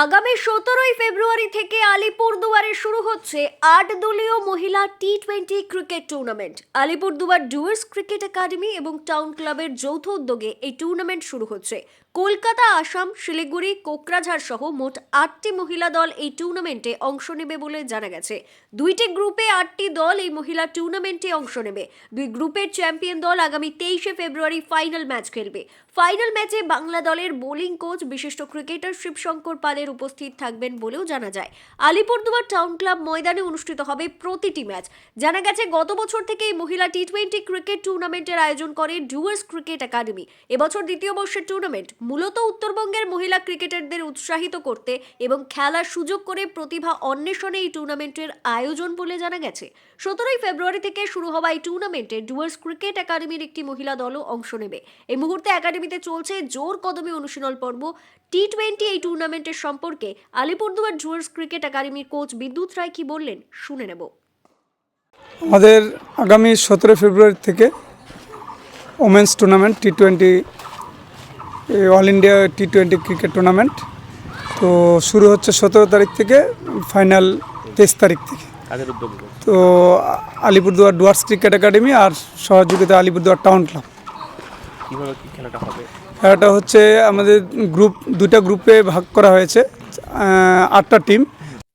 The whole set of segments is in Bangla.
আগামী সতেরোই ফেব্রুয়ারি থেকে আলিপুরদুয়ারে শুরু হচ্ছে আট দলীয় মহিলা T twenty cricket tournament. Alipurduar Dooars cricket academy এবং টাউন ক্লাবের যৌথ উদ্যোগে এই টুর্নামেন্ট শুরু হচ্ছে। কলকাতা, আসাম, শিলিগুড়ি কোকরাঝাড় সহ মোট আটটি মহিলা দল এই টুর্নামেন্টে অংশ নেবে বলে জানা গেছে। দুইটি গ্রুপে আটটি দল এই মহিলা টুর্নামেন্টে অংশ নেবে। দুই গ্রুপের চ্যাম্পিয়ন দল আগামী তেইশে ফেব্রুয়ারি ফাইনাল ম্যাচ খেলবে। ফাইনাল ম্যাচে বাংলা দলের বোলিং কোচ বিশিষ্ট ক্রিকেটার শিবশঙ্কর পালের উপস্থিত থাকবেন বলেও জানা যায়। আলিপুরদুয়ার টাউন ক্লাব ময়দানে অনুষ্ঠিত হবে প্রতিটি ম্যাচ জানা গেছে, গত বছর থেকে এই মহিলা টি টোয়েন্টি ক্রিকেট টুর্নামেন্টের আয়োজন করে ডুয়ার্স ক্রিকেট একাডেমি এবছর দ্বিতীয় বর্ষের টুর্নামেন্ট মূলত উত্তরবঙ্গের মহিলা ক্রিকেটারদের উৎসাহিত করতে এবং খেলার সুযোগ করে প্রতিভা অন্বেষণে এই টুর্নামেন্টের আয়োজন বলে জানা গেছে। সতেরোই ফেব্রুয়ারি থেকে শুরু হওয়া এই টুর্নামেন্টে ডুয়ার্স ক্রিকেট একাডেমির একটি মহিলা দলও অংশ নেবে। এই মুহূর্তে একাডেমিতে চলছে জোর কদমে অনুশীলন পর্ব। টি টোয়েন্টি এই টুর্নামেন্টের সম্পর্কে আলিপুরদুয়ার ডুয়ার্স ক্রিকেট একাডেমির কোচ বিদ্যুৎ রায় কি বললেন শুনে নেব। আমাদের আগামী সতেরো ফেব্রুয়ারি থেকে women's tournament T twenty all India T twenty cricket tournament তো শুরু হচ্ছে সতেরো তারিখ থেকে ফাইনাল তেইশ তারিখ থেকে। তো আলিপুরদুয়ার ডুয়ার্স ক্রিকেট একাডেমি আর সহযোগিতা আলিপুরদুয়ার টাউন ক্লাব। খেলাটা হচ্ছে আমাদের গ্রুপ দুটা গ্রুপে ভাগ করা হয়েছে আটটা টিম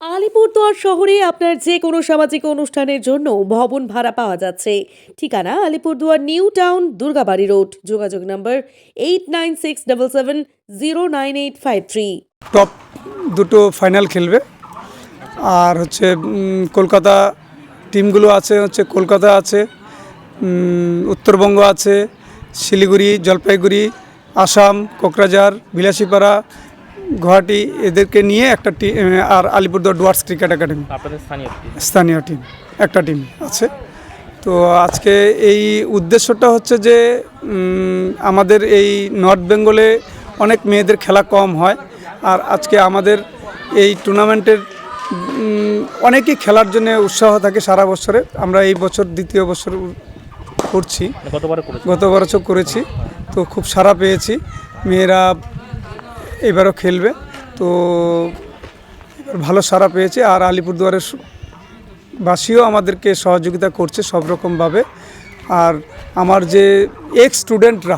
আলিপুরদুয়ার শহরে আপনার যে কোনো সামাজিক অনুষ্ঠানের জন্য ভবন ভাড়া পাওয়া যাচ্ছে। ঠিকানা Alipurduar new town, Durgabari road. যোগাযোগ number eight nine six double seven zero nine eight five three top দুটো ফাইনাল খেলবে। আর হচ্ছে কলকাতা টিমগুলো আছে, হচ্ছে কলকাতা আছে উত্তরবঙ্গ আছে, শিলিগুড়ি, জলপাইগুড়ি, আসাম, কোকরাঝার, বিলাসীপাড়া গুয়াহাটি এদেরকে নিয়ে একটা টিম আর আলিপুরদুয়ার ডুয়ার্স ক্রিকেট একাডেমি। স্থানীয় টিম একটা টিম আছে। তো আজকে এই উদ্দেশ্যটা হচ্ছে যে আমাদের এই নর্থ বেঙ্গলে অনেক মেয়েদের খেলা কম হয় আর আজকে আমাদের এই টুর্নামেন্টের অনেকেই খেলার জন্য উৎসাহ থাকে সারা বছরে। আমরা এই বছর দ্বিতীয় বছর করছি। মানে গত বছর করেছি। তো খুব সারা পেয়েছি। মেয়েরা এবারও খেলবে। তো এবার ভালো সারা পেয়েছে আর আলিপুরদুয়ারের বাসীও আমাদেরকে সহযোগিতা করছে সব রকমভাবে। আর আমার যে এক্স স্টুডেন্টরা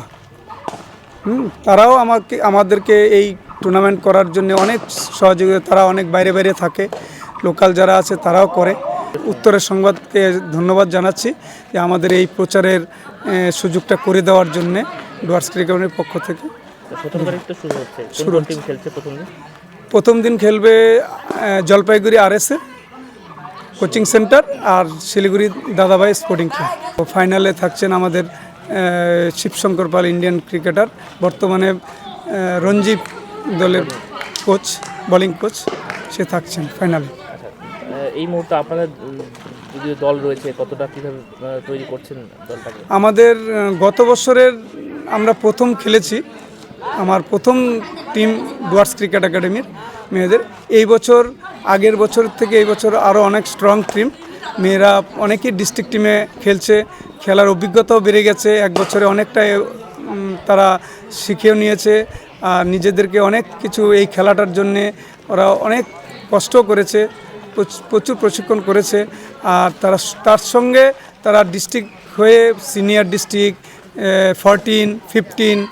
হুম, তারাও আমাকে, আমাদেরকে এই টুর্নামেন্ট করার জন্য অনেক সহযোগিতা, তারা অনেক বাইরে বাইরে থাকে লোকাল যারা আছে তারাও করে। উত্তরের সংবাদকে ধন্যবাদ জানাচ্ছি যে আমাদের এই প্রচারের সুযোগটা করে দেওয়ার জন্যে, ডুয়ার্স ক্রিকেটের পক্ষ থেকে। প্রথম তো শুরু হচ্ছে। কোন কোন টিম খেলছে প্রথম দিন? প্রথম দিন খেলবে জলপাইগুড়ি আরএসএ কোচিং সেন্টার আর শিলিগুড়ি দাদাভাই স্পোর্টিং ক্লাব ফাইনালে থাকছেন আমাদের শিবশঙ্কর পাল ইন্ডিয়ান ক্রিকেটার। বর্তমানে রঞ্জি দলের কোচ বোলিং কোচ সে থাকছেন ফাইনালে। আচ্ছা এই মুহূর্তে আপনাদের যদিও দল রয়েছে কতটা কীভাবে তৈরি করছেন দলটাকে? আমাদের গত বছরের আমরা প্রথম খেলেছি আমার প্রথম টিম ডুয়ার্স ক্রিকেট একাডেমির মেয়েদের। এই বছর, আগের বছর থেকে এই বছর আরও অনেক স্ট্রং টিম মেয়েরা অনেকেই ডিস্ট্রিক্ট টিমে খেলছে। খেলার অভিজ্ঞতাও বেড়ে গেছে। এক বছরে অনেকটা তারা শিখেও নিয়েছে। আর নিজেদেরকে অনেক কিছু এই খেলাটার জন্যে ওরা অনেক কষ্ট করেছে, প্রচ- প্রচুর প্রশিক্ষণ করেছে। আর তারা তার সঙ্গে তারা ডিস্ট্রিক্ট হয়ে সিনিয়র ডিস্ট্রিক্ট ফরটিন ফিফটিন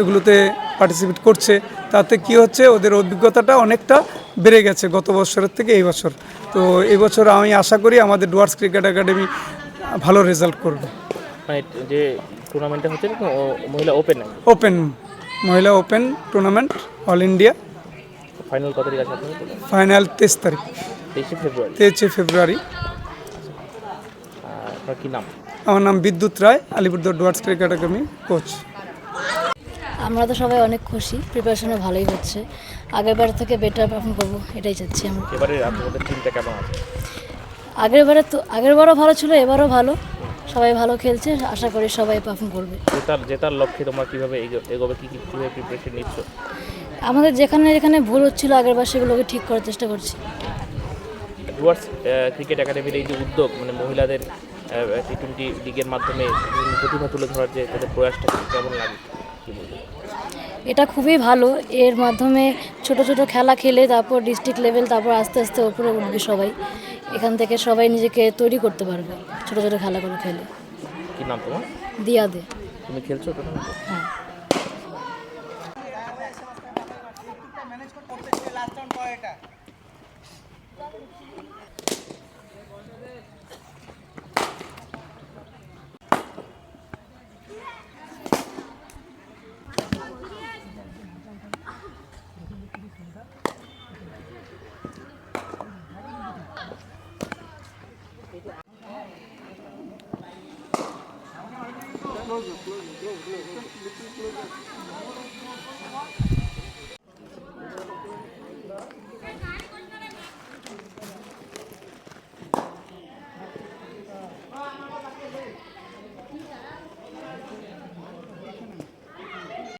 এগুলোতে পার্টিসিপেট করছে। তাতে কি হচ্ছে ওদের অভিজ্ঞতাটা অনেকটা বেড়ে গেছে গত বছরের থেকে এই বছর। তো এই বছর আমি আশা করি আমাদের ডুয়ার্স ক্রিকেট একাডেমি ভালো রেজাল্ট করবে। মানে যে টুর্নামেন্টটা হচ্ছে মহিলা ওপেন ওপেন মহিলা open tournament all India final কত তারিখ আছে ফাইনাল তেইশ তারিখ। তেইশে ফেব্রুয়ারি তেইশে ফেব্রুয়ারি আপনার কী নাম? আমার নাম Bidyut Roy Alipurduar Dooars cricket academy coach আমরা তো সবাই অনেক খুশি প্রিপারেশনও ভালোই হচ্ছে। আগেরবার থেকে বেটার পারফর্ম করব এটাই চাচ্ছি আমরা। এবারে আপনাদের টিমটা কেমন আছে? আগেরবারে তো আগেরবারও ভালো ছিল এবারও ভালো। সবাই ভালো খেলছে আশা করি সবাই পারফর্ম করবে। জেতার জেতার লক্ষ্যে তোমরা কীভাবে এগো- এগোবে কী কী কীভাবে প্রিপারেশন নিচ্ছ? আমাদের যেখানে যেখানে ভুল হচ্ছিল আগেরবার সেগুলোকে ঠিক করার চেষ্টা করছি। ডুয়ার্স ক্রিকেট একাডেমির এই যে উদ্যোগ মানে মহিলাদের টি টোয়েন্টি লিগের মাধ্যমে প্রতিভা তুলে ধরার যে তাদের প্রয়াসটা কেমন লাগে? এটা খুবই ভালো। এর মাধ্যমে ছোট ছোট খেলা খেলে তারপর ডিস্ট্রিক্ট লেভেল তারপর আস্তে আস্তে ওপরে উঠবে সবাই। এখান থেকে সবাই নিজেকে তৈরি করতে পারবে ছোট ছোট খেলা করে খেলে। কি নাম তোমার? দিয়া দে তুমি খেলছো হ্যাঁ। Close it, close it, close it, close it.